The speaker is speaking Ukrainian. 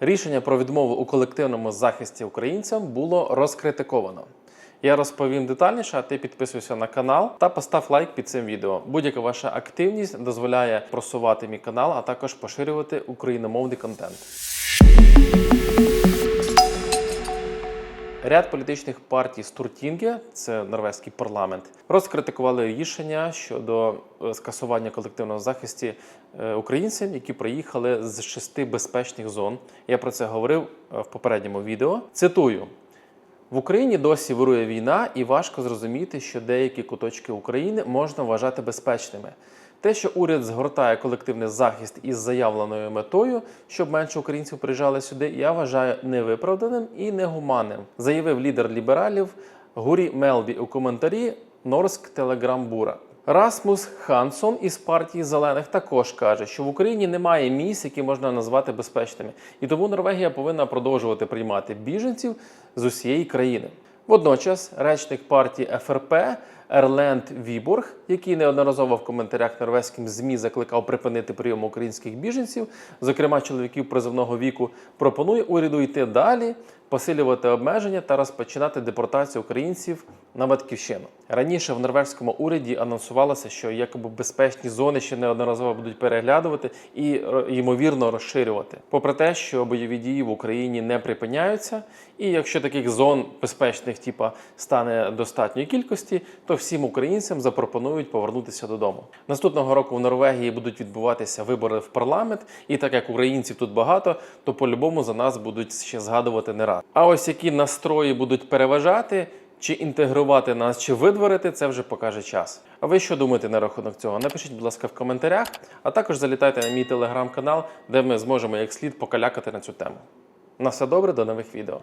Рішення про відмову у колективному захисті українцям було розкритиковано. Я розповім детальніше, а ти підписуйся на канал та постав лайк під цим відео. Будь-яка ваша активність дозволяє просувати мій канал, а також поширювати україномовний контент. Ряд політичних партій з Туртінге, це норвезький парламент, розкритикували рішення щодо е, скасування колективного захисту е, українцям, які приїхали з шести безпечних зон. Я про це говорив е, в попередньому відео. Цитую. В Україні досі вирує війна, і важко зрозуміти, що деякі куточки України можна вважати безпечними. Те, що уряд згортає колективний захист із заявленою метою, щоб менше українців приїжджали сюди, я вважаю невиправданим і негуманним, заявив лідер лібералів Гурі Мелбі у коментарі Норськ Телеграмбура. Расмус Хансон із партії зелених також каже, що в Україні немає місць, які можна назвати безпечними, і тому Норвегія повинна продовжувати приймати біженців з усієї країни. Водночас речник партії ФРП Ерленд Віборг, який неодноразово в коментарях норвезьким ЗМІ закликав припинити прийом українських біженців, зокрема чоловіків призовного віку, пропонує уряду йти далі, посилювати обмеження та розпочинати депортацію українців на батьківщину. Раніше в норвезькому уряді анонсувалося, що якоби безпечні зони ще неодноразово будуть переглядувати і е, ймовірно розширювати. Попри те, що бойові дії в Україні не припиняються, і якщо таких зон безпечних, типа стане достатньої кількості, то всім українцям запропонують повернутися додому. Наступного року в Норвегії будуть відбуватися вибори в парламент, і так як українців тут багато, то по-любому за нас будуть ще згадувати не раз. А ось які настрої будуть переважати. Чи інтегрувати нас, чи видворити, це вже покаже час. А ви що думаєте на рахунок цього? Напишіть, будь ласка, в коментарях, а також залітайте на мій телеграм-канал, де ми зможемо як слід покалякати на цю тему. На все добре, до нових відео.